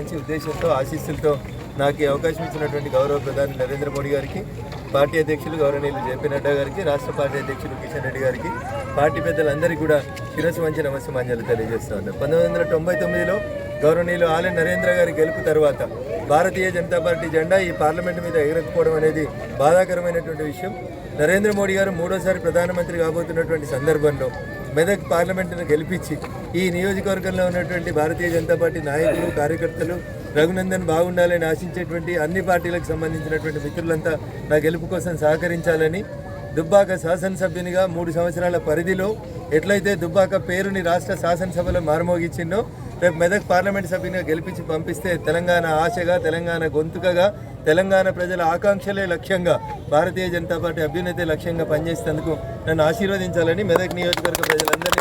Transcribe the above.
మంచి ఉద్దేశంతో ఆశీస్సులతో నాకు ఈ అవకాశం ఇచ్చినటువంటి గౌరవ ప్రధాని నరేంద్ర మోడీ గారికి పార్టీ అధ్యక్షులు గౌరవనీయులు జేపీ నడ్డా గారికి రాష్ట్ర పార్టీ అధ్యక్షులు కిషన్ రెడ్డి గారికి పార్టీ పెద్దలందరికీ కూడా శిరస్సు మంచి నమస్సమాంజలు తెలియజేస్తా ఉన్నారు పంతొమ్మిది వందల తొంభై తొమ్మిదిలో గౌరవనీయులు ఆలయ నరేంద్ర గారి గెలుపు తర్వాత భారతీయ జనతా పార్టీ జెండా ఈ పార్లమెంట్ మీద ఎగరకపోవడం అనేది బాధాకరమైనటువంటి విషయం. నరేంద్ర మోడీ గారు మూడోసారి ప్రధానమంత్రి కాబోతున్నటువంటి సందర్భంలో మెదక్ పార్లమెంటును గెలిపించి ఈ నియోజకవర్గంలో ఉన్నటువంటి భారతీయ జనతా పార్టీ నాయకులు కార్యకర్తలు రఘునందన్ బాగుండాలని ఆశించేటువంటి అన్ని పార్టీలకు సంబంధించినటువంటి మిత్రులంతా నా గెలుపు కోసం సహకరించాలని దుబ్బాక శాసనసభ్యునిగా మూడు సంవత్సరాల పరిధిలో ఎట్లయితే దుబ్బాక పేరుని రాష్ట్ర శాసనసభలో మారుమోగించిందో రేపు మెదక్ పార్లమెంట్ సభ్యునిగా గెలిపించి పంపిస్తే తెలంగాణ ఆశగా తెలంగాణ గొంతుకగా తెలంగాణ ప్రజల ఆకాంక్షలే లక్ష్యంగా భారతీయ జనతా పార్టీ అభ్యున్నతే లక్ష్యంగా పనిచేసేందుకు నన్ను ఆశీర్వదించాలని మెదక్ నియోజకవర్గ ప్రజలందరినీ